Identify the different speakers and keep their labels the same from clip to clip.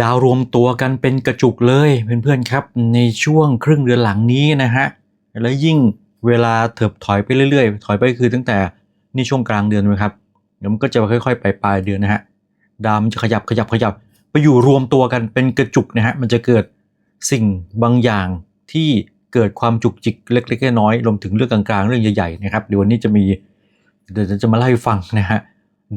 Speaker 1: ดาวรวมตัวกันเป็นกระจุกเลยเพื่อนๆครับ ในช่วงครึ่งเดือนหลังนี้นะฮะแล้วยิ่งเวลาเถิบถอยไปเรื่อยๆ ถอยไปคือตั้งแต่นี่ช่วงกลางเดือนนะครับเดี๋ยวมันก็จะค่อยๆ ไปปลายเดือนนะฮะดาวมันจะขยับขยับขยับ ไปอยู่รวมตัวกันเป็นกระจุกนะฮะมันจะเกิดสิ่งบางอย่างที่เกิดความจุกจิกเล็กๆน้อยๆรวมถึงเรื่องกลางๆ เรื่องใหญ่ๆนะครับเดี๋ยววันนี้จะมีเดี๋ยวจะมาเล่าให้ฟังนะฮะ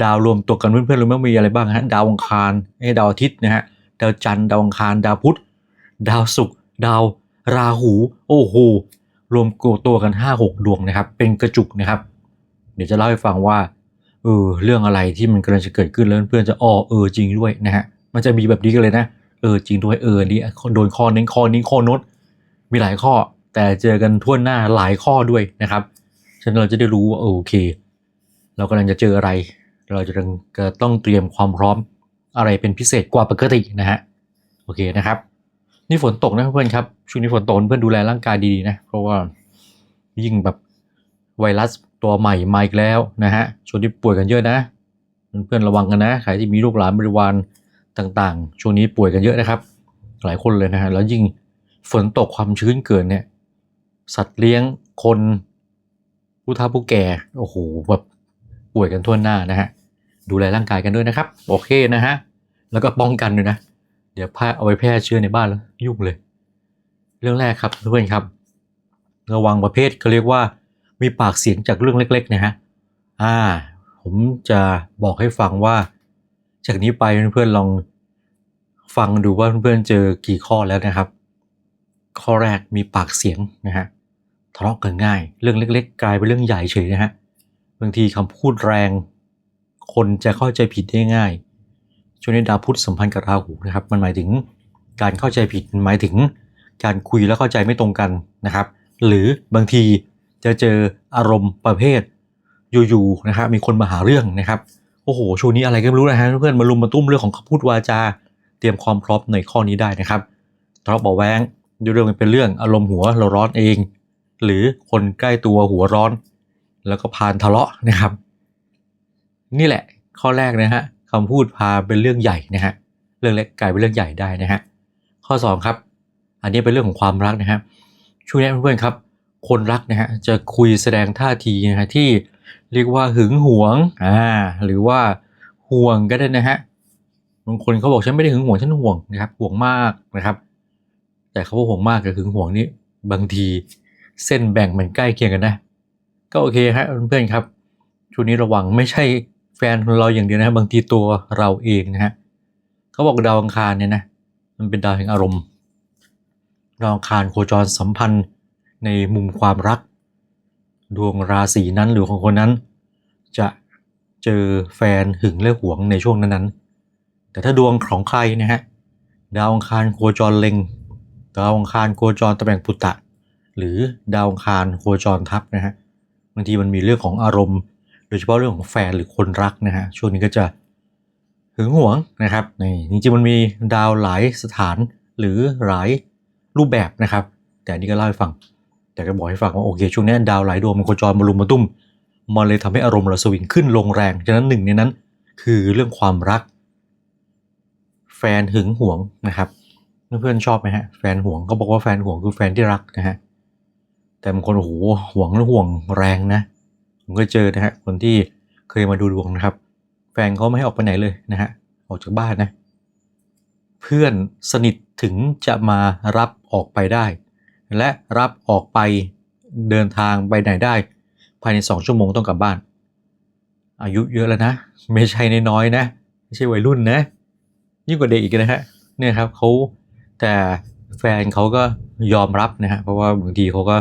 Speaker 1: ดาวรวมตัวกันเพื่อนๆรู้ไหมมีอะไรบ้างฮะดาวอังคารไอ้ดาวอาทิตย์นะฮะ ดาวจันทร์ดาวอังคารดาวพุธดาวศุกร์ดาวราหู โอ้โหรวมตัวกัน 5 6 ดวงนะครับ เป็นกระจุกนะครับ เดี๋ยวจะเล่าให้ฟังว่าเออเรื่องอะไรที่มันกำลังจะเกิดขึ้นแล้วเพื่อนๆจะอ้อเออจริงด้วยนะฮะมันจะมีแบบนี้กันเลยนะเออจริงด้วยเออนี่โดนข้อนี้ข้อนี้ข้อน้ตมีหลายข้อ แต่เจอกันทั่วหน้าหลายข้อด้วยนะครับฉะนั้นเราจะได้รู้ว่าโอเค เรากำลังจะเจออะไร เราจะต้องเตรียมความพร้อม อะไรเป็นพิเศษกว่าปกตินะฮะโอเคนะครับ นี่ฝนตกนะเพื่อนครับช่วงนี้ฝนตกเพื่อนดูแลร่างกายดีๆนะ เพราะว่ายิ่งแบบไวรัสตัวใหม่มาอีกแล้วนะฮะช่วงนี้ป่วยกันเยอะนะ เพื่อนระวังกันนะใครที่มีลูกหลานบริวารต่างๆ ช่วงนี้ป่วยกันเยอะนะครับ หลายคนเลยนะฮะแล้วยิ่งฝนตกความชื้นเกินเนี่ย สัตว์เลี้ยงคนผู้เฒ่าผู้แก่โอ้โหแบบป่วยกันทั่วหน้านะฮะดูแลร่างกายกันด้วยนะครับ โอเคนะฮะ แล้วก็ป้องกันด้วยนะ เดี๋ยวพาเอาไปแพร่เชื้อในบ้านแล้วยุ่งเลย เรื่องแรกครับเพื่อนครับ ระวังประเภทเขาเรียกว่า มีปากเสียงจากเรื่องเล็กๆนะฮะอ่า ผมจะบอกให้ฟังว่า จากนี้ไปเพื่อนๆลองฟังดูว่าเพื่อนๆเจอกี่ข้อแล้วนะครับ ข้อแรกมีปากเสียงนะฮะทะเลาะกันง่าย เรื่องเล็ก ๆ กลายเป็นเรื่องใหญ่เฉยนะฮะบางทีคำพูดแรง คนจะเข้าใจผิดได้ง่าย ช่วงนี้ดาวพุธสัมพันธ์กับราหูนะครับ มันหมายถึงการเข้าใจผิดหมายถึงการคุยแล้วเข้าใจไม่ตรงกันนะครับ หรือบางทีจะเจออารมณ์ประเภทอยู่ๆนะครับมีคนมาหาเรื่องนะครับโอ้โหช่วงนี้อะไรก็ไม่รู้นะฮะเพื่อนมารุมมาตุ้มเรื่องของคำพูดวาจา เตรียมความพร้อมในข้อนี้ได้นะครับทะเลาะเบาแวงดูเรื่องเป็นเรื่องอารมณ์หัวเราร้อนเอง หรือคนใกล้ตัวหัวร้อน แล้วก็พานทะเลาะนะครับ นี่แหละข้อแรกนะฮะ คำพูดพาเป็นเรื่องใหญ่นะฮะเรื่องเล็กกลายเป็นเรื่องใหญ่ได้นะฮะข้อ 2 ครับ อันนี้เป็นเรื่องของความรักนะฮะช่วงนี้เพื่อนๆครับ คนรักนะฮะจะคุยแสดงท่าทีนะฮะที่เรียกว่าหึงหวงอ่าหรือว่าห่วงก็ได้นะฮะบางคนเขาบอกฉันไม่ได้หึงหวงฉันห่วงนะครับห่วงมากนะครับ แต่เขาว่าห่วงมากกับหึงหวงนี่บางทีเส้นแบ่งมันใกล้เคียงกันนะ ก็โอเคฮะเพื่อนๆครับช่วงนี้ระวังไม่ใช่ แฟนของเราอย่างเดียวนะบางทีตัวเราเองนะฮะเขาบอกดาวอังคารเนี่ยนะมันเป็นดาวแห่งอารมณ์ ดาวอังคารโคจรสัมพันธ์ในมุมความรัก ดวงราศีนั้นหรือของคนนั้น จะเจอแฟนหึงและหวงในช่วงนั้นๆ แต่ถ้าดวงของใครนะฮะดาวอังคารโคจรเล็ง ดาวอังคารโคจรตำแหน่งปุตตะ หรือดาวอังคารโคจรทับนะฮะบางทีมันมีเรื่องของอารมณ์ โดยเฉพาะเรื่องของแฟนหรือคนรักนะฮะช่วงนี้ก็จะหึงหวงนะครับนี่จริงๆมันมีดาวหลายสถานหรือหลายรูปแบบนะครับ แต่นนี้ก็เล่าให้ฟัง แต่ก็บอกให้ฟังว่าโอเคช่วงนี้ดาวหลายดวงมันโคจรมารุมมาตุ้มมันเลยทำให้อารมณ์เราสวิงขึ้นลงแรงฉะนั้นหนึ่งในนั้น คือเรื่องความรัก แฟนหึงหวงนะครับเพื่อนชอบไหมฮะแฟนห่วงเขาบอกว่าแฟนห่วงคือแฟนที่รักนะฮะแต่บางคนโอ้โหห่วงแล้วห่วงแรงนะ ผมก็เจอนะฮะคนที่เคยมาดูดวงนะครับ แฟนเขาไม่ให้ออกไปไหนเลยนะฮะออกจากบ้านนะ เพื่อนสนิทถึงจะมารับออกไปได้ และรับออกไปเดินทางไปไหนได้ ภายในสองชั่วโมงต้องกลับบ้าน อายุเยอะแล้วนะ ไม่ใช่นน้อยนะ ไม่ใช่วัยรุ่นนะยิ่งกว่าเด็กอีกนะฮะเนี่ยครับเขาแต่แฟนเขาก็ยอมรับนะฮะเพราะว่าบางทีเขาก็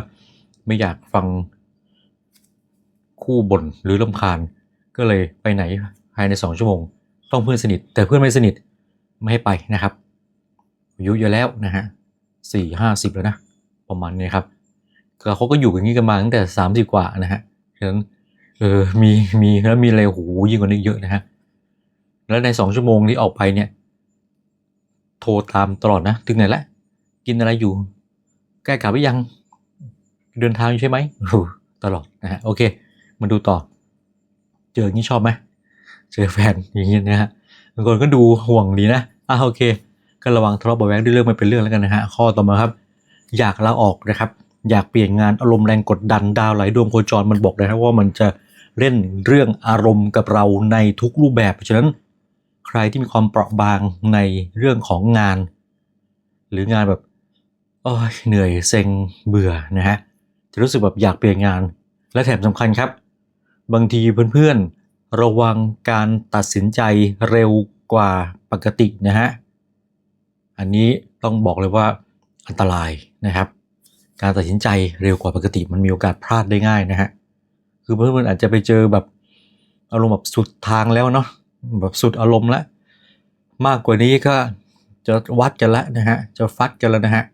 Speaker 1: ไม่อยากฟัง คู่บ่นหรือลำคาญ ก็เลยไปไหนภายในสองชั่วโมง ต้องเพื่อนสนิท แต่เพื่อนไม่สนิทไม่ให้ไปนะครับอายุเยอะแล้วนะฮะสี่ห้าสิบแล้วนะ ประมาณนี้ครับก็เขาก็อยู่อย่างนี้กันมาตั้งแต่สามสิบกว่านะฮะฉะนั้นเออมีมีแล้วมีอะไรโหยิ่งกว่านี้เยอะนะฮะแล้วในสองชั่วโมงที่ออกไปเนี่ย โทรตามตลอดนะ ถึงไหนล้วกินอะไรอยู่ใกล้กลับหรือยัง เดินทางอยู่ใช่ไหมตลอดนะฮะโอเค มาดูต่อ เจออย่างนี้ชอบไหมเจอแฟนอย่างนี้นะฮะบางคนก็ดูห่วงดีนะอะโอเค ก็ระวังทะเลาะเบาแว้งด้วยเรื่องไม่เป็นเรื่องแล้วกันนะฮะข้อต่อมาครับ อยากลาออกนะครับ อยากเปลี่ยนงานอารมณ์แรงกดดันดาวไหลดวงโคจรมันบอกเลยนะว่ามันจะเล่นเรื่องอารมณ์กับเราในทุกรูปแบบเพราะฉะนั้นใครที่มีความเปราะบางในเรื่องของงาน หรืองานแบบโอ้ยเหนื่อยเซ็งเบื่อนะฮะจะรู้สึกแบบอยากเปลี่ยนงาน และแถมสำคัญครับ บางทีเพื่อนๆ ระวังการตัดสินใจเร็วกว่าปกตินะฮะ อันนี้ต้องบอกเลยว่าอันตรายนะครับ การตัดสินใจเร็วกว่าปกติ มันมีโอกาสพลาดได้ง่ายนะฮะ คือเพื่อนๆอาจจะไปเจอแบบอารมณ์แบบสุดทางแล้วเนาะแบบสุดอารมณ์แล้วมากกว่านี้ก็จะวัดกันแล้วนะฮะ จะฟัดกันแล้วนะฮะ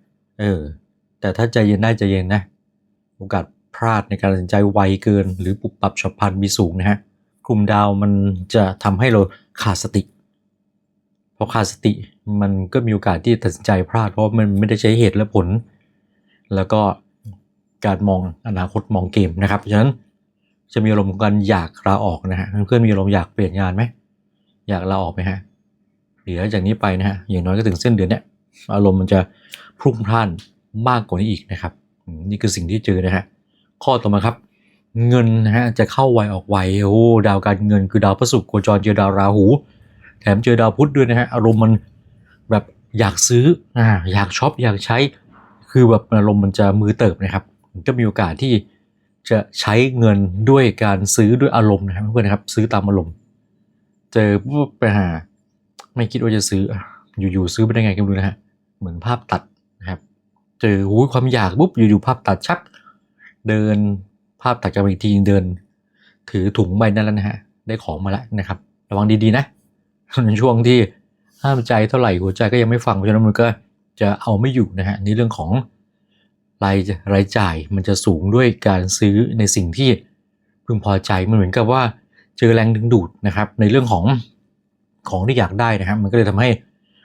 Speaker 1: เออ แต่ถ้าใจเย็นได้ใจเย็นนะ โอกาส พลาดในการตัดสินใจไวเกิน หรือปุบปับฉับพลันมีสูงนะฮะกลุ่มดาวมันจะทำให้เราขาดสติพอขาดสติมันก็มีโอกาสที่ตัดสินใจพลาด เพราะมันไม่ได้ใช้เหตุและผล แล้วก็การมองอนาคตมองเกมนะครับฉะนั้นจะมีอารมณ์ของการอยากลาออกนะฮะเพื่อนมีอารมณ์อยากเปลี่ยนงานไหมอยากลาออกไหมฮะเดี๋ยวจากนี้ไปนะฮะอย่างน้อยก็ถึงเส้นเดือนเนี้ยอารมณ์มันจะพุ่งพล่านมากกว่านี้อีกนะครับ นี่คือสิ่งที่เจอนะฮะ ข้อต่อมาครับ เงินนะฮะจะเข้าไวออกไวโอ้ดาวการเงินคือดาวพระศุกร์โคจรเจอดาวราหู แถมเจอดาวพุธด้วยนะฮะอารมณ์มันแบบอยากซื้ออ่าอยากช็อปอยากใช้ คือแบบอารมณ์มันจะมือเติบนะครับก็มีโอกาสที่จะใช้เงินด้วยการซื้อด้วยอารมณ์นะครับเพื่อนครับซื้อตามอารมณ์เจอปุ๊บไปหา ไม่คิดว่าจะซื้ออยู่ๆซื้อไปได้ไงก็ไม่รู้นะฮะเหมือนภาพตัดนะครับ เจอหูความอยากปุ๊บอยู่ๆภาพตัดชัก เดินภาพตัดกันอีกทีเดิน ถือถุงใบนั้นแล้วนะฮะ ได้ของมาแล้วนะครับ ระวังดีๆนะในช่วงที่ห้ามใจเท่าไหร่หัวใจก็ยังไม่ฟังเพราะฉะนั้นมันก็จะเอาไม่อยู่นะฮะนี่เรื่องของรายรายจ่ายมันจะสูงด้วยการซื้อในสิ่งที่พึงพอใจมันเหมือนกับว่าเจอแรงดึงดูดนะครับ ในเรื่องของของที่อยากได้นะครับมันก็เลยทำให้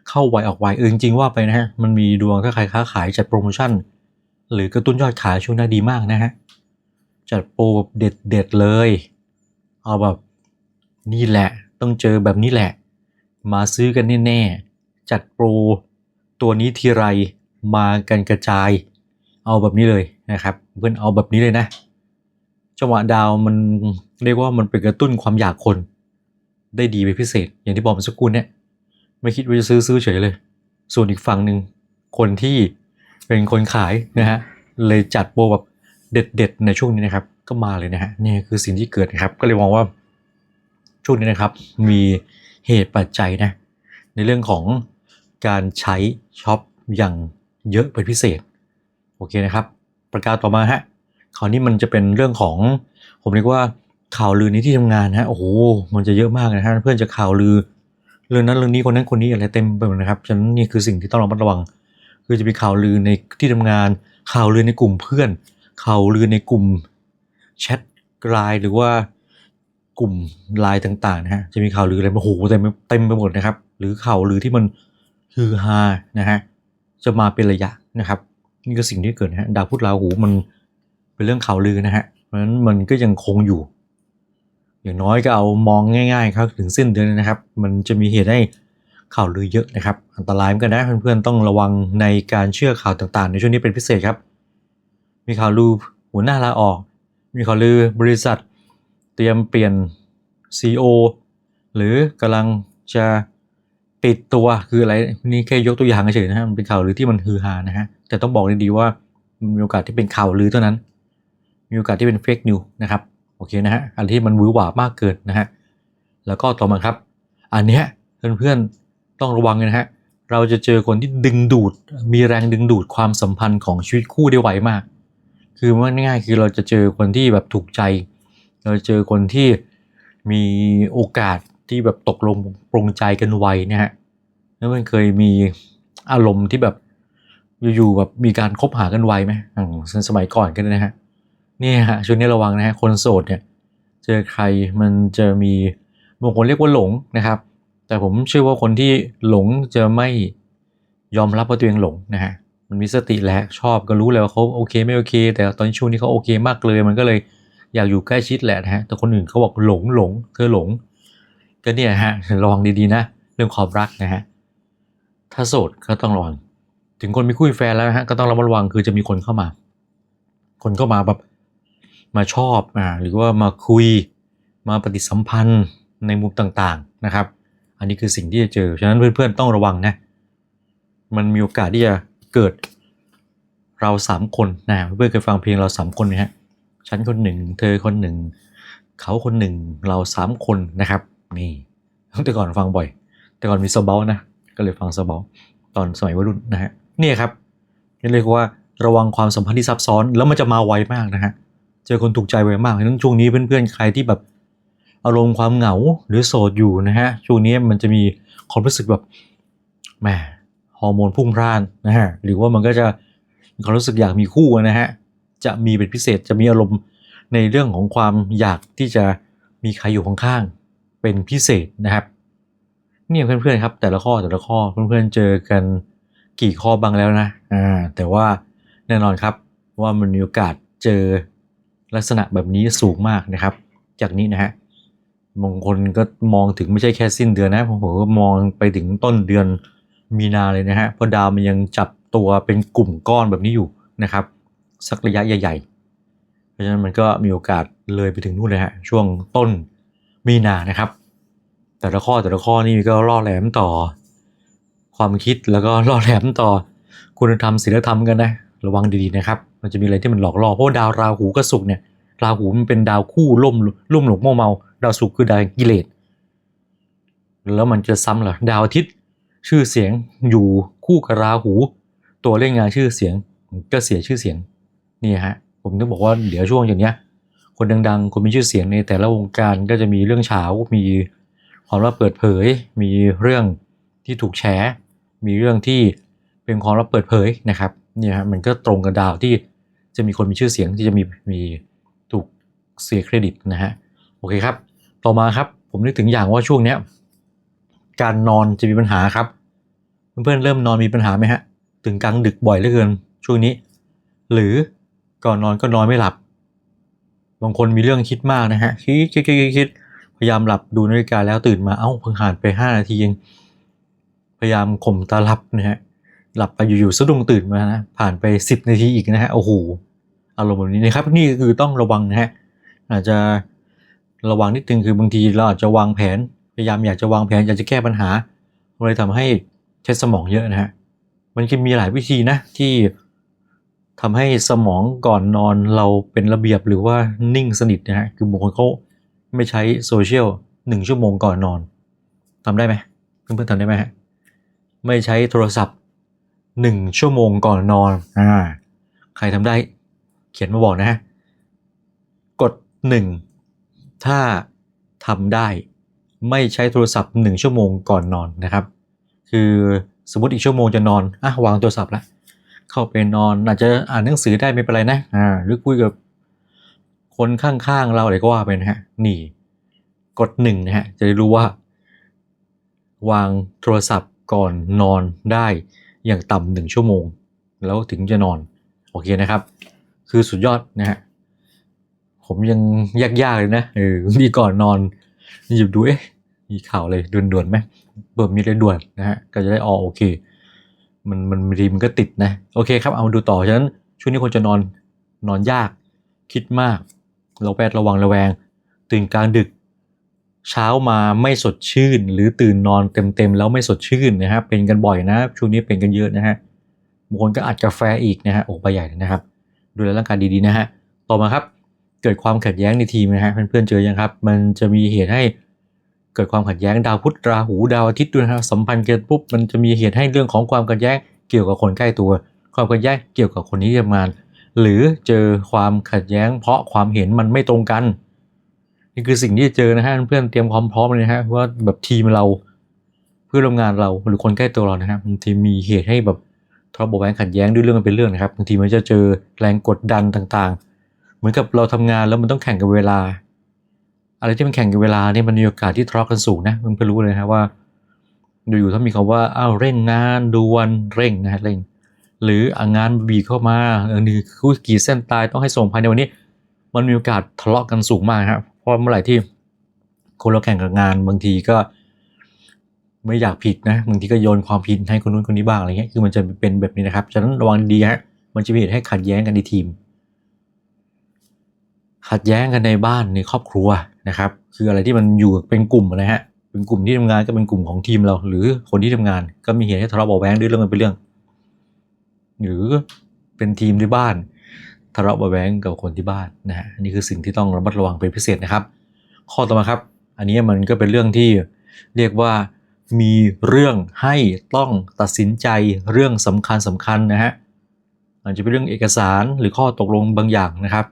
Speaker 1: เข้าไวออกไวเออจริงๆว่าไปนะฮะมันมีดวงถ้าใครค้าขายจัดโปรโมชั่น หรือกระตุ้นยอดขายช่วงหน้าดีมากนะฮะ จัดโปรแบบเด็ดเด็ดๆเลย เอาแบบนี่แหละ ต้องเจอแบบนี้แหละ มาซื้อกันแน่ๆ จัดโปรตัวนี้ทีไรมากันกระจาย เอาแบบนี้เลยนะครับ เพื่อนเอาแบบนี้เลยนะ จังหวะดาวมันเรียกว่ามันเป็นกระตุ้นความอยากคน ได้ดีเป็นพิเศษ อย่างที่บอกเมื่อสักครู่เนี่ย ไม่คิดว่าจะซื้อซื้อเฉยเลย ส่วนอีกฝั่งหนึ่งคนที่ เป็นคนขายนะฮะเลยจัดโปรแบบเด็ด ๆ ในช่วงนี้นะครับ ก็มาเลยนะฮะนี่คือสิ่งที่เกิดครับ ก็เลยมองว่าช่วงนี้นะครับ มีเหตุปัจจัยนะ ในเรื่องของการใช้ช็อปอย่างเยอะเป็นพิเศษ โอเคนะครับ ประกาศต่อมาฮะคราวนี้มันจะเป็นเรื่องของ ผมเรียกว่าข่าวลือในที่ทำงานนะฮะโอ้โหมันจะเยอะมากนะฮะเพื่อนจะข่าวลือเรื่องนั้นเรื่องนี้คนนั้นคนนี้อะไรเต็มไปหมดนะครับฉะนั้นนี่คือสิ่งที่ต้องระมัดระวัง คือจะมีข่าวลือในที่ทำงาน ข่าวลือในกลุ่มเพื่อน ข่าวลือในกลุ่มแชทไลน์หรือว่ากลุ่มไลน์ต่างๆนะฮะจะมีข่าวลืออะไรโอ้โหเต็มเต็มไปหมดนะครับ หรือข่าวลือที่มันฮือฮานะฮะจะมาเป็นระยะนะครับนี่ก็สิ่งที่เกิดนะฮะดาวพุธราหูมันเป็นเรื่องข่าวลือนะฮะเพราะฉะนั้นมันก็ยังคงอยู่ อย่างน้อยก็เอามองง่ายๆครับถึงสิ้นเดือนนะครับ มันจะมีเหตุให้ ข่าวลือเยอะนะครับ อันตรายเหมือนกันนะเพื่อนๆต้องระวังในการเชื่อข่าวต่างๆ ในช่วงนี้เป็นพิเศษครับ มีข่าวลือหัวหน้าลาออก มีข่าวลือบริษัท เตรียมเปลี่ยน CEO หรือกำลังจะปิดตัวคืออะไรนี่แค่ยกตัวอย่างเฉยๆนะฮะมันเป็นข่าวลือที่มันฮือฮานะฮะแต่ต้องบอกดีๆว่ามันมีโอกาสที่เป็นข่าวลือเท่านั้น มีโอกาสที่เป็นเฟกนิวนะครับโอเคนะฮะอันที่มันวือหวามากเกินนะฮะแล้วก็ต่อมาครับ อันเนี้ยเพื่อนๆ ต้องระวังนะฮะ เราจะเจอคนที่ดึงดูด มีแรงดึงดูดความสัมพันธ์ของชีวิตคู่ได้ไวมาก คือว่าง่ายๆคือเราจะเจอคนที่แบบถูกใจ เราเจอคนที่มีโอกาสที่แบบตกลงปรงใจกันไวนะฮะ แล้วมันเคยมีอารมณ์ที่แบบอยู่ๆแบบมีการคบหากันไวไหมอืมสมัยก่อนกันนะฮะนี่ฮะช่วงนี้ระวังนะฮะคนโสดเนี่ยเจอใครมันจะมีบางคนเรียกว่าหลงนะครับ แต่ผมเชื่อว่าคนที่หลงจะไม่ยอมรับว่าตัวเองหลงนะฮะมันมีสติแล้วชอบก็รู้แล้วว่าเขาโอเคไม่โอเค แต่ตอนช่วงนี้เขาโอเคมากเลย มันก็เลยอยากอยู่ใกล้ชิดแหละนะฮะแต่คนอื่นเขาบอกหลงหลง เธอหลง ก็เนี่ยฮะระวังดีๆนะ เรื่องความรักนะฮะถ้าโสดก็ต้องระวังถึงคนมีคู่แฟนแล้วนะฮะก็ต้องระมัดระวังคือจะมีคนเข้ามา คนเข้ามาแบบมาชอบอ่าหรือว่ามาคุยมาปฏิสัมพันธ์ในมุมต่างๆนะครับ อันนี้คือสิ่งที่จะเจอ ฉะนั้นเพื่อนๆต้องระวังนะ มันมีโอกาสที่จะเกิดเราสามคนนะ เพื่อนเคยฟังเพลงเราสามคนไหมฮะ ฉันคนหนึ่ง เธอคนหนึ่ง เขาคนหนึ่ง เราสามคนนะครับ นี่แต่ก่อนฟังบ่อย แต่ก่อนมีสเบลนะ ก็เลยฟังสเบลตอนสมัยวัยรุ่นนะฮะเนี่ยครับนี่เรียกว่าระวังความสัมพันธ์ที่ซับซ้อน แล้วมันจะมาไวมากนะฮะ เจอคนถูกใจไวมากฉะนั้นช่วงนี้เพื่อนๆใครที่แบบ อารมณ์ความเหงาหรือโสดอยู่นะฮะช่วงนี้มันจะมีความรู้สึกแบบแหมฮอร์โมนพุ่งพล่านนะฮะหรือว่ามันก็จะความรู้สึกอยากมีคู่นะฮะจะมีเป็นพิเศษจะมีอารมณ์ในเรื่องของความอยากที่จะมีใครอยู่ข้างๆเป็นพิเศษนะครับเนี่ยเพื่อนๆครับ แต่ละข้อแต่ละข้อเพื่อนๆเจอกันกี่ข้อบ้างแล้วนะอ่าแต่ว่าแน่นอนครับว่ามันมีโอกาสเจอลักษณะแบบนี้สูงมากนะครับ จากนี้นะฮะ บางคนก็มองถึงไม่ใช่แค่สิ้นเดือนนะผมก็มองไปถึงต้นเดือนมีนาเลยนะฮะเพราะดาวมันยังจับตัวเป็นกลุ่มก้อนแบบนี้อยู่นะครับ สักระยะใหญ่ๆ เพราะฉะนั้นมันก็มีโอกาสเลยไปถึงนู่นเลยฮะช่วงต้นมีนานะครับ แต่ละข้อแต่ละข้อนี่ก็ล่อแหลมต่อ ความคิดแล้วก็ล่อแหลมต่อ คุณธรรมศีลธรรมกันนะระวังดีๆนะครับ มันจะมีอะไรที่มันหลอกล่อเพราะดาวราหูกับศุกร์เนี่ยราหูมันเป็นดาวคู่ล่มล่มหลงโมเมา ดาวศุกร์คือดาวกิเลสแล้วมันจะซ้ำเหรอดาวอาทิตย์ชื่อเสียงอยู่คู่กับราหู ตัวเล่นงานชื่อเสียงก็เสียชื่อเสียงนี่ฮะผมต้องบอกว่าเดี๋ยวช่วงอย่างเนี้ย คนดังๆ คนมีชื่อเสียงในแต่ละวงการก็จะมีเรื่องเฉามีความลับเปิดเผย มีเรื่องที่ถูกแฉมีเรื่องที่เป็นความลับเปิดเผยนะครับเนี่ยฮะมันก็ตรงกับดาวที่จะมีคนมีชื่อเสียงที่จะมีมีถูกเสียเครดิตนะฮะโอเคครับ ต่อมาครับ ผมนึกถึงอย่างว่าช่วงเนี้ย การนอนจะมีปัญหาครับ เพื่อนๆเริ่มนอนมีปัญหาไหมฮะ ถึงกลางดึกบ่อยเหลือเกินช่วงนี้ หรือก่อนนอนก็นอนไม่หลับ บางคนมีเรื่องคิดมากนะฮะคิดคิดคิดคิดคดพยายามหลับดูนาฬิกาแล้วตื่นมาเอ้าเพิ่งผ่านไปห้านาทีเองพยายามข่มตาหลับนะฮะหลับไปอยู่ๆสะดุ้งตื่นมานะผ่านไปสิบนาทีอีกนะฮะโอ้โหอารมณ์แบบนี้นะครับนี่คือต้องระวังนะฮะอาจจะ ระวังนิดนึงคือบางทีเราอาจจะวางแผนพยายามอยากจะวางแผนอยากจะแก้ปัญหาเลยทำให้ใช้สมองเยอะนะฮะมันก็มีหลายวิธีนะที่ทำให้สมองก่อนนอนเราเป็นระเบียบหรือว่านิ่งสนิทนะฮะคือบางคนเขาไม่ใช้โซเชียลหนึ่งชั่วโมงก่อนนอนทำได้ไหมเพื่อนๆทำได้ไหมฮะไม่ใช้โทรศัพท์หนึ่งชั่วโมงก่อนนอนอ่าใครทำได้เขียนมาบอกนะฮะกดหนึ่ง ถ้าทำได้ไม่ใช้โทรศัพท์หนึ่งชั่วโมงก่อนนอนนะครับ คือสมมติอีกชั่วโมงจะนอนอะวางโทรศัพท์ละเข้าไปนอนอาจจะอ่านหนังสือได้ไม่เป็นไรนะอ่าหรือคุยกับคนข้างๆเราอะไรก็ว่าไปนะฮะนี่กดหนึ่งนะฮะจะได้รู้ว่า วางโทรศัพท์ก่อนนอนได้อย่างต่ำหนึ่งชั่วโมง แล้วถึงจะนอน โอเคนะครับ คือสุดยอดนะฮะ ผมยังยากๆเลยนะเออมีก่อนนอนหยิบดูเอ๊ะมีข่าวเลยด่วนๆไหมเปิดมีอะไรด่วนนะฮะก็จะได้อ๋อโอเค มันมันบางทีมันก็ติดนะโอเคครับเอามาดูต่อฉะนั้นช่วงนี้คนจะนอนนอนยากคิดมากเราแวดระวังระแวง ตื่นกลางดึก เช้ามาไม่สดชื่น หรือตื่นนอนเต็มๆแล้วไม่สดชื่นนะครับเป็นกันบ่อยนะช่วงนี้เป็นกันเยอะนะฮะบางคนก็อัดกาแฟอีกนะฮะโอ้ไปใหญ่นะครับ ดูแลร่างกายดีๆนะฮะต่อมาครับ เกิดความขัดแย้งในทีมนะฮะเพื่อนๆเจอยังครับ มันจะมีเหตุให้เกิดความขัดแย้งดาวพุธราหูดาวอาทิตย์ด้วยนะครับสัมพันธ์กันปุ๊บมันจะมีเหตุให้เรื่องของความขัดแย้งเกี่ยวกับคนใกล้ตัว ความขัดแย้งเกี่ยวกับคนที่ทำงาน หรือเจอความขัดแย้ง เพราะความเห็นมันไม่ตรงกัน นี่คือสิ่งที่จะเจอนะฮะเพื่อนเตรียมความพร้อมเลยนะฮะว่าแบบทีมเราเพื่อนร่วมงานเราหรือคนใกล้ตัวเรานะครับบางทีมีเหตุให้แบบทะเลาะเบาะแว้งขัดแย้งด้วยเรื่องเป็นเรื่องนะครับบางทีมันจะเจอแรงกดดันต่างๆ เหมือนกับเราทำงานแล้วมันต้องแข่งกับเวลา อะไรที่มันแข่งกับเวลาเนี่ยมันมีโอกาสที่ทะเลาะกันสูงนะมันเพื่อรู้เลยนะว่าอยู่ๆถ้ามีคำว่าอ้าวเร่งงานด่วนเร่งนะเร่ง หรือองานบีบเข้ามาเออนี่คือกี่เส้นตายต้องให้ส่งภายในวันนี้ มันมีโอกาสทะเลาะกันสูงมากครับเพราะเมื่อไหร่ที่คนเราแข่งกับงานบางทีก็ไม่อยากผิดนะบางทีก็โยนความผิดให้คนนู้นคนนี้บ้างอะไรเงี้ยคือมันจะเป็นแบบนี้นะครับฉะนั้นระวังดีฮะมันจะมีเหตุให้ขัดแย้งกันในทีม ขัดแย้งกันในบ้านในครอบครัวนะครับ คืออะไรที่มันอยู่เป็นกลุ่มนะฮะเป็นกลุ่มที่ทำงานก็เป็นกลุ่มของทีมเรา หรือคนที่ทำงานก็มีเหตุให้ทะเลาะเบาแว้งด้วยเรื่องมันเป็นเรื่อง หรือเป็นทีมที่บ้านทะเลาะเบาแว้งกับคนที่บ้านนะฮะนนี่คือสิ่งที่ต้องระมัดระวังเป็นพิเศษนะครับ ข้อต่อมาครับ อันนี้มันก็เป็นเรื่องที่เรียกว่ามีเรื่องให้ต้องตัดสินใจเรื่องสำคัญสำคัญนะฮะอาจจะเป็นเรื่องเอกสารหรือข้อตกลงบางอย่างนะครับ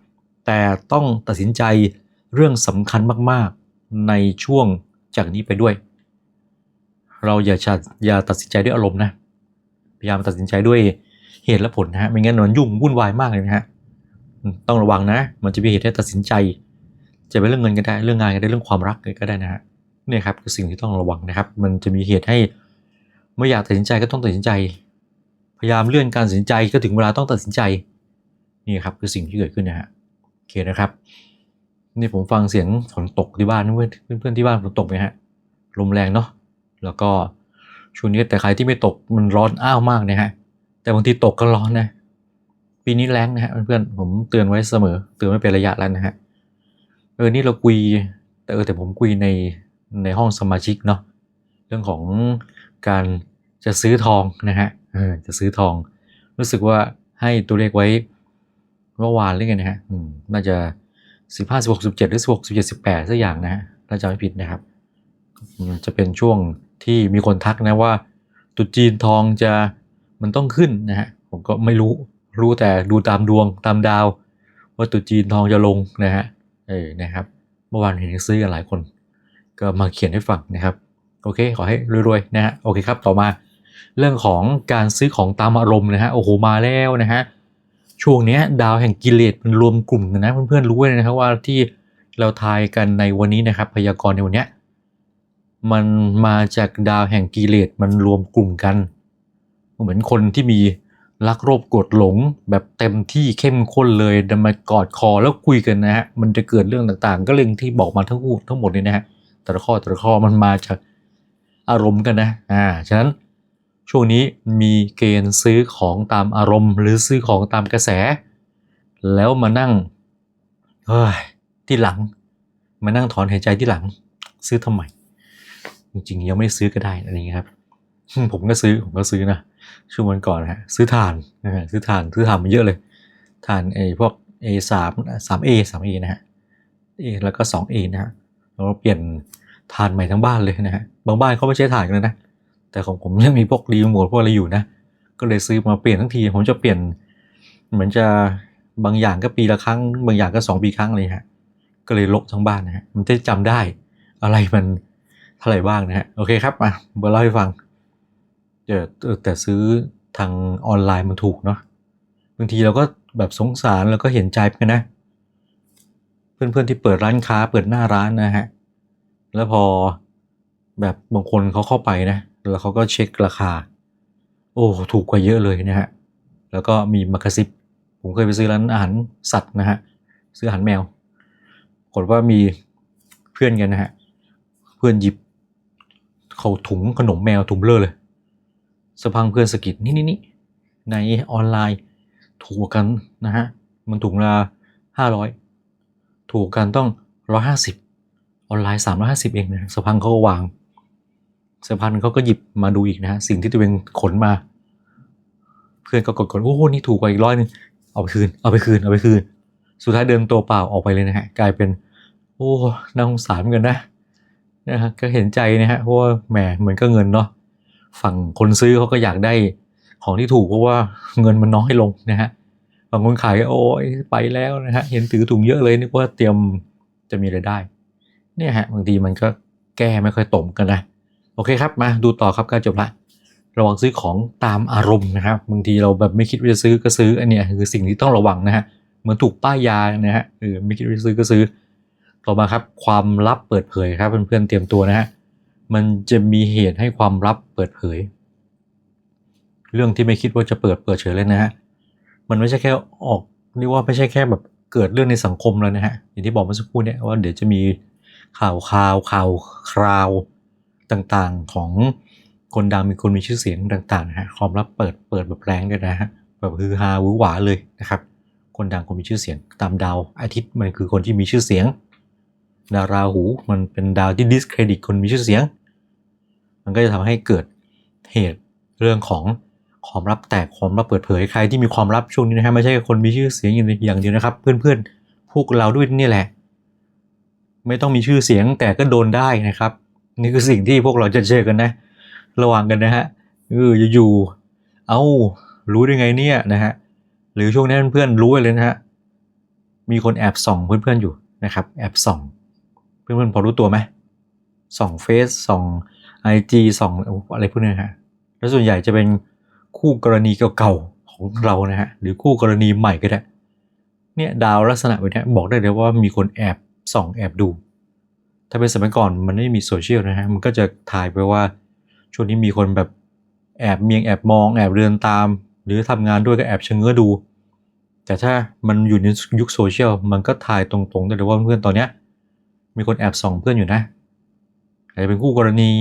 Speaker 1: แต่ต้องตัดสินใจเรื่องสำคัญมากๆในช่วงจากนี้ไปด้วย เราอย่าชัดอย่าตัดสินใจด้วยอารมณ์นะ พยายามตัดสินใจด้วยเหตุและผลนะฮะ ไม่งั้นมันยุ่งวุ่นวายมากเลยนะฮะ ต้องระวังนะ มันจะมีเหตุให้ตัดสินใจ จะเป็นเรื่องเงินก็ได้ เรื่องงานก็ได้ เรื่องความรักก็ได้นะฮะเนี่ยครับคือสิ่งที่ต้องระวังนะครับ มันจะมีเหตุให้ไม่อยากตัดสินใจก็ต้องตัดสินใจ พยายามเลื่อนการตัดสินใจก็ถึงเวลาต้องตัดสินใจ นี่ครับคือสิ่งที่เกิดขึ้นนะฮะ อเคนะครับ นี่ผมฟังเสียงฝนตกที่บ้านเพื่อนเพื่อนที่บ้านฝนตกไหมฮะลมแรงเนาะแล้วก็ช่วงนี้แต่ใครที่ไม่ตกมันร้อนอ้าวมากนะฮะแต่บางทีตกก็ร้อนนะปีนี้แรงนะฮะเพื่อนๆผมเตือนไว้เสมอ เตือนไว้เป็นระยะแล้วนะฮะเออนี่เราคุยแต่เออแต่ผมคุยในในห้องสมาชิกเนาะเรื่องของการจะซื้อทองนะฮะออจะซื้อทอง รู้สึกว่าให้ตัวเลขไว้ เมื่อวานหรืองนะฮะอืมน่าจะสิบห้าสิบหกสิบเจ็ดหรือสิบหกสิบเจ็ดสิบแปดสักอย่างนะฮะถ้าจำไม่ผิดนะครับอืมจะเป็นช่วงที่มีคนทักนะว่าตุจีนทองจะมันต้องขึ้นนะฮะผมก็ไม่รู้รู้แต่ดูตามดวงตามดาว ว่าตุจีนทองจะลงนะฮะเออนะครับ เมื่อวานเห็นซื้อกันหลายคน ก็มาเขียนให้ฟังนะครับ โอเค ขอให้รวยๆนะฮะโอเคครับต่อมา เรื่องของการซื้อของตามอารมณ์นะฮะโอ้โหมาแล้วนะฮะ ช่วงนี้ดาวแห่งกิเลสมันรวมกลุ่มกันนะเพื่อนๆรู้ไว้นะครับว่าที่เราทายกันในวันนี้นะครับ พยากรณ์ในวันนี้มันมาจากดาวแห่งกิเลสมันรวมกลุ่มกัน เหมือนคนที่มีรักโรบกดหลงแบบเต็มที่เข้มข้นเลยจะมากอดคอแล้วคุยกันนะฮะมันจะเกิดเรื่องต่างๆ ก็เรื่องที่บอกมาทั้งคู่ทั้งหมดเลยนะฮะแต่ละข้อแต่ละข้อมันมาจากอารมณ์กันนะอ่าฉะนั้น ช่วงนี้มีเกณฑ์ซื้อของตามอารมณ์ หรือซื้อของตามกระแส แล้วมานั่งเฮ้ยที่หลัง มานั่งถอนหายใจที่หลัง ซื้อทำไมจริงๆยังไม่ได้ซื้อก็ได้อะไรอย่างเงี้ยครับ ผมก็ซื้อผมก็ซื้อนะช่วงวันก่อนฮะซื้อถ่านซื้อถ่านซื้อถ่านมาเยอะเลยถ่านไอ้พวก A สามสาม A สาม A นะฮะ A แล้วก็สอง A นะฮะแล้วก็เปลี่ยนถ่านใหม่ทั้งบ้านเลยนะฮะบางบ้านเขาไม่ใช้ถ่านกันนะ แต่ของผมยังมีพวกรีโมทพวกอะไรอยู่นะ ก็เลยซื้อมาเปลี่ยนทั้งที ผมจะเปลี่ยน เหมือนจะบางอย่างก็ปีละครั้ง บางอย่างก็สองปีครั้งเลยฮะ ก็เลยลบทั้งบ้านนะฮะ มันจะจำได้อะไรมันเท่าไหร่บ้างนะฮะ โอเคครับมาเบอร์เล่าให้ฟังเดี๋ยวแต่ซื้อทางออนไลน์มันถูกเนาะ บางทีเราก็แบบสงสารแล้วก็เห็นใจกันนะ เพื่อนๆที่เปิดร้านค้าเปิดหน้าร้านนะฮะ แล้วพอแบบบางคนเขาเข้าไปนะ แล้วเขาก็เช็คราคา โอ้ถูกกว่าเยอะเลยนะฮะแล้วก็มีมากซิบผมเคยไปซื้อร้านอาหารสัตว์นะฮะซื้ออาหารแมวปรากฏว่ามีเพื่อนกันนะฮะเพื่อนหยิบเขาถุงขนมแมวถุงเลอเลยสะพังเพื่อนสะกิดนี่นี่นี่ในออนไลน์ถูกกันนะฮะมันถุงละห้าร้อยถูกกันต้องร้อยห้าสิบออนไลน์สามร้อยห้าสิบเองนะสะพังเขาก็วาง สพันเขาก็หยิบมาดูอีกนะฮะสิ่งที่ตัวเองขนมา เพื่อนก็กดกดโอ้โหนี่ถูกกว่าอีกร้อยนึงเอาไปคืนเอาไปคืนเอาไปคืน สุดท้ายเดินตัวเปล่าออกไปเลยนะฮะกลายเป็น โอ้น่าสงสารเหมือนกันนะนะฮะก็เห็นใจนะฮะเพราะว่าแหมเหมือนก็เงินเนาะฝั่งคนซื้อเขาก็อยากได้ของที่ถูกเพราะว่าเงินมันน้อยลงนะฮะฝั่งคนขายโอ้ยไปแล้วนะฮะเห็นถือถุงเยอะเลยนึกว่าเตรียมจะมีรายได้ เนี่ยฮะบางทีมันก็แก้ไม่ค่อยตรงกันนะ โอเคครับ มาดูต่อครับกล้จบละระวังซื้อของตามอารมณ์นะครับบางทีเราแบบไม่คิดว่าจะซื้อก็ซื้ออันเนี้ยคือสิ่งที่ต้องระวังนะฮะเหมือนถูกป้ายยานะฮะเออไม่คิดว่าจะซื้อก็ซื้อ ต่อมาครับความลับเปิดเผยครับเพื่อนๆเตรียมตัวนะฮะมันจะมีเหตุให้ความลับเปิดเผย เรื่องที่ไม่คิดว่าจะเปิดเปิดเผยเลยนะฮะมันไม่ใช่แค่ออกเรียกว่าไม่ใช่แค่แบบเกิดเรื่องในสังคมแล้วนะฮะอย่างที่บอกเมื่อสักครู่เนี่ยว่าเดี๋ยวจะมีข่าวข่าวข่าวคราว ต่างๆของคนดังมีคนมีชื่อเสียงต่างๆนะฮะความลับเปิดเปิดแบบแรงกันนะฮะแบบฮือฮาหวือหวาเลยนะครับ คนดังคนมีชื่อเสียงตามดาวอาทิตย์มันคือคนที่มีชื่อเสียง ดาวราหูมันเป็นดาวที่ดิสเครดิตคนมีชื่อเสียง มันก็จะทำให้เกิดเหตุเรื่องของความลับแตกความลับเปิดเผยใครที่มีความลับช่วงนี้นะฮะไม่ใช่คนมีชื่อเสียงอย่างเดียวนะครับ เพื่อนๆพวกเราด้วยนี่แหละ ไม่ต้องมีชื่อเสียงแต่ก็โดนได้นะครับ นี่คือสิ่งที่พวกเราจะเจอกันนะ ระวังกันนะฮะเอออยู่ๆเอ้ารู้ได้ไงเนี่ยนะฮะหรือช่วงนี้เพื่อนๆรู้เลยนะฮะมีคนแอบส่องเพื่อนๆอยู่นะครับ แอบส่อง เพื่อนๆพอรู้ตัวไหมส่องเฟซส่องไอจีส่องอะไรพวกนี้ฮะแล้วส่วนใหญ่จะเป็นคู่กรณีเก่าๆของเรานะฮะหรือคู่กรณีใหม่ก็ได้เนี่ยดาวลักษณะแบบนี้บอกได้เลยว่ามีคนแอบส่องแอบดู ถ้าเป็นสมัยก่อนมันไม่มีโซเชียลนะฮะ มันก็จะทายไปว่า ช่วงนี้มีคนแบบแอบเมียงแอบมองแอบเรือนตาม หรือทำงานด้วยก็แอบชะเง้อดู แต่ถ้ามันอยู่ในยุคโซเชียลมันก็ทายตรงๆได้เลยว่าเพื่อนตอนเนี้ยมีคนแอบส่องเพื่อนอยู่นะอาจจะเป็นคู่กรณี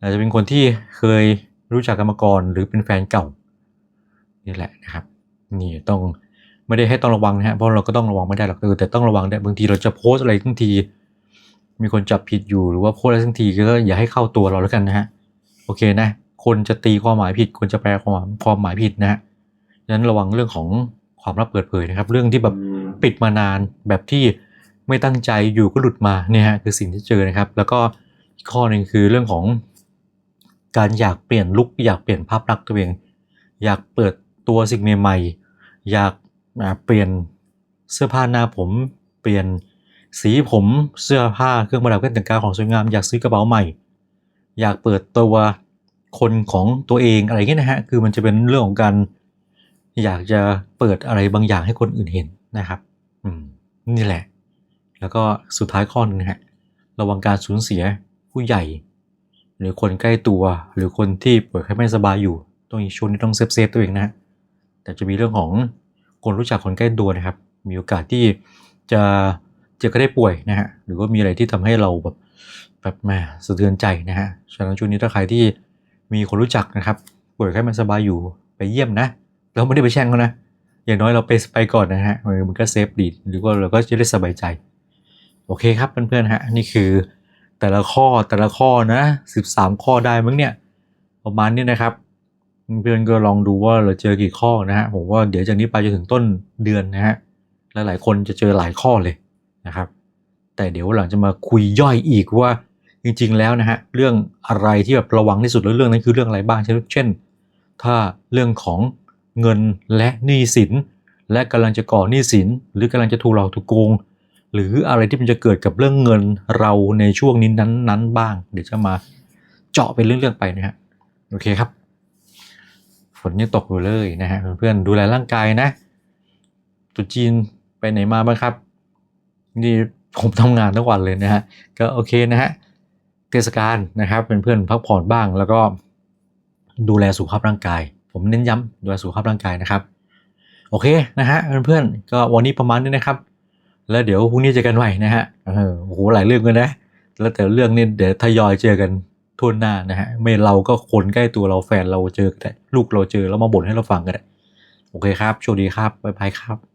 Speaker 1: อาจจะเป็นคนที่เคยรู้จักกันมาก่อนหรือเป็นแฟนเก่านี่แหละนะครับนี่ต้องไม่ได้ให้ต้องระวังนะฮะเพราะเราก็ต้องระวังไม่ได้หรอกแต่ต้องระวังได้บางทีเราจะโพสอะไรทั้งที มีคนจับผิดอยู่หรือว่าโพสต์อะไรทั้งทีก็อย่าให้เข้าตัวเราแล้วกันนะฮะโอเคนะ คนจะตีความหมายผิด คนจะแปลความความหมายผิดนะฮะฉะนั้นระวังเรื่องของความลับเปิดเผยนะครับ เรื่องที่แบบปิดมานานแบบที่ไม่ตั้งใจอยู่ก็หลุดมาเนี่ยฮะคือสิ่งที่เจอนะครับ แล้วก็อีกข้อหนึ่งคือเรื่องของ การอยากเปลี่ยนลุคอยากเปลี่ยนภาพลักษณ์ตัวเอง อยากเปิดตัวสิ่งใหม่ๆอยากอ่าเปลี่ยนเสื้อผ้าหน้าผมเปลี่ยน สีผมเสื้อผ้าเครื่องประดับเครื่องแต่งกายของสวยงามอยากซื้อกระเป๋าใหม่ อยากเปิดตัวคนของตัวเองอะไรเงี้ยนะฮะคือมันจะเป็นเรื่องของการอยากจะเปิดอะไรบางอย่างให้คนอื่นเห็นนะครับ อืมนี่แหละ แล้วก็สุดท้ายข้อนึงนะฮะระวังการสูญเสียผู้ใหญ่ หรือคนใกล้ตัว หรือคนที่ป่วยไข้ไม่สบายอยู่ต้องอีกช่วงนี้ต้องเซฟเซฟตัวเองนะฮะแต่จะมีเรื่องของคนรู้จักคนใกล้ตัวนะครับ มีโอกาสที่จะ เจ็บก็ได้ป่วยนะฮะหรือว่ามีอะไรที่ทำให้เราแบบแบบแหมสะเทือนใจนะฮะฉะนั้นช่วงนี้ถ้าใครที่มีคนรู้จักนะครับ ป่วยไข้ไม่สบายอยู่ไปเยี่ยมนะเราไม่ได้ไปแช่งเขานะอย่างน้อยเราไปไปก่อนนะฮะมันก็เซฟดีหรือว่าเราก็จะได้สบายใจโอเคครับเพื่อนๆฮะนี่คือแต่ละข้อแต่ละข้อนะ 13 ข้อได้มั้งเนี่ยประมาณนี้นะครับเพื่อนก็ลองดูว่าเราเจอกี่ข้อนะฮะผมว่าเดี๋ยวจากนี้ไปจนถึงต้นเดือนนะฮะหลายๆคนจะเจอหลายข้อเลย นะครับ แต่เดี๋ยวหลังจะมาคุยย่อยอีกว่าจริงๆแล้วนะฮะเรื่องอะไรที่แบบระวังที่สุดแล้วเรื่องนั้นคือเรื่องอะไรบ้างเช่นเช่นถ้าเรื่องของเงินและหนี้สิน และกำลังจะก่อหนี้สิน หรือกำลังจะถูกเราถูกโกง หรืออะไรที่มันจะเกิดกับเรื่องเงินเราในช่วงนี้นั้นนั้นบ้าง เดี๋ยวจะมาเจาะเป็นเรื่องๆไปนะฮะโอเคครับ ฝนยังตกอยู่เลยนะฮะเพื่อนๆดูแลร่างกายนะ ตุจีนไปไหนมาบ้างครับ นี่ผมทำงานทั้งวันเลยนะฮะก็โอเคนะฮะเทศกาลนะครับเป็นเพื่อนพักผ่อนบ้าง แล้วก็ดูแลสุขภาพร่างกาย ผมเน้นย้ำดูแลสุขภาพร่างกายนะครับ โอเคนะฮะเพื่อนๆก็วันนี้ประมาณนี้นะครับ แล้วเดี๋ยวพรุ่งนี้เจอกันใหม่นะฮะโอ้โหหลายเรื่องเลยนะแล้วแต่เรื่องนี่เดี๋ยวทยอยเจอกันทั่วหน้านะฮะไม่เราก็คนใกล้ตัวเราแฟนเราเจอกันลูกเราเจอแล้วมาบ่นให้เราฟังกันโอเคครับโชคดีครับบ๊ายบายครับ